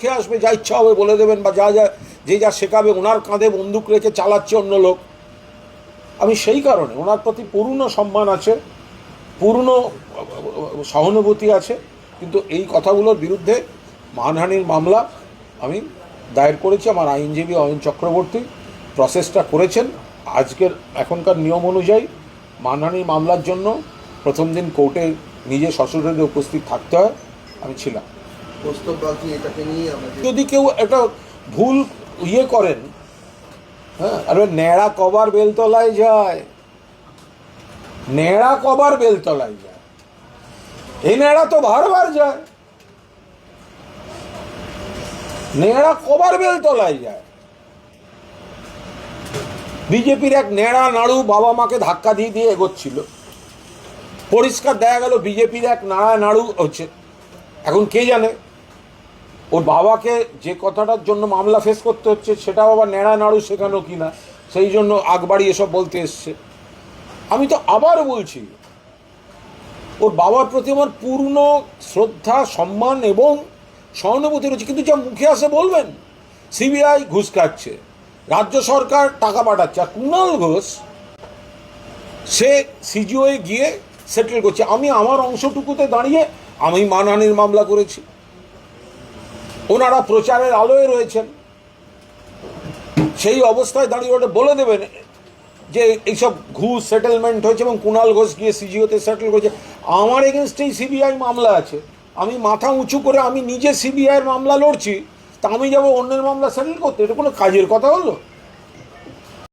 মুখে আসবে, যা ইচ্ছা হবে বলে দেবেন বা যা যা যে যা শেখাবে ওনার কাঁধে বন্দুক রেখে চালাচ্ছে অন্য লোক। আমি সেই কারণে, ওনার প্রতি পূর্ণ সম্মান আছে, পূর্ণ সহানুভূতি আছে, কিন্তু এই কথাগুলোর বিরুদ্ধে মানহানির মামলা আমি দায়ের করেছি, আমার আইনজীবী অয়ন চক্রবর্তী প্রসেসটা করেছেন। আজকের এখনকার নিয়ম অনুযায়ী মানহানির মামলার জন্য প্রথম দিন কোর্টে নিজে সশরীরে উপস্থিত থাকতে হয়, আমি ছিলাম। যদি কেউ একটা ভুল ইয়ে করেন হ্যাঁ আরে ন্যাড়া কবার বেলতলায় যায়। ন্যাড়া কবার বেলতলায় যায়। এই ন্যাড়া তো বারবার যায়। ন্যাড়া কবার বেলতলায় যায়। বিজেপির এক ন্যাড়া নাড়ু বাবা মাকে ধাক্কা দিয়ে দিয়ে এগোচ্ছিল। পরিষ্কার দেখা গেল বিজেপির এক নাড়া নাড়ু হচ্ছে। এখন কে জানে? ওর বাবাকে যে কথাটার জন্য মামলা ফেস করতে হচ্ছে সেটাও আবার ন্যাড়া নাড়ু শেখানো কিনা, সেই জন্য আগবাড়ি এসব বলতে এসছে। আমি তো আবার বলছি, ওর বাবার প্রতি আমার পূর্ণ শ্রদ্ধা, সম্মান এবং সহানুভূতি রয়েছে। কিন্তু যা মুখে আসে বলবেন, সিবিআই ঘুষ খাচ্ছে, রাজ্য সরকার টাকা পাঠাচ্ছে, আর কুণাল ঘোষ, সে সিজিওয়ে গিয়ে সেটেল করছে। আমি আমার অংশটুকুতে দাঁড়িয়ে আমি মানহানির মামলা করেছি। ওনারা প্রচারের আলোয় রয়েছেন। সেই অবস্থায় দাঁড়িয়ে ওটা বলে দেবেন যে এইসব ঘুষ সেটেলমেন্ট হয়েছে এবং কুণাল ঘোষ গিয়ে সিজিওতে সেটেল করেছে। আমার এগেনস্টেই সিবিআই মামলা আছে। আমি মাথা উঁচু করে আমি নিজে সিবিআইয়ের মামলা লড়ছি, তা আমি যাব অন্যের মামলা সেটেল করতে? এটা কোনো কাজের কথা হলো?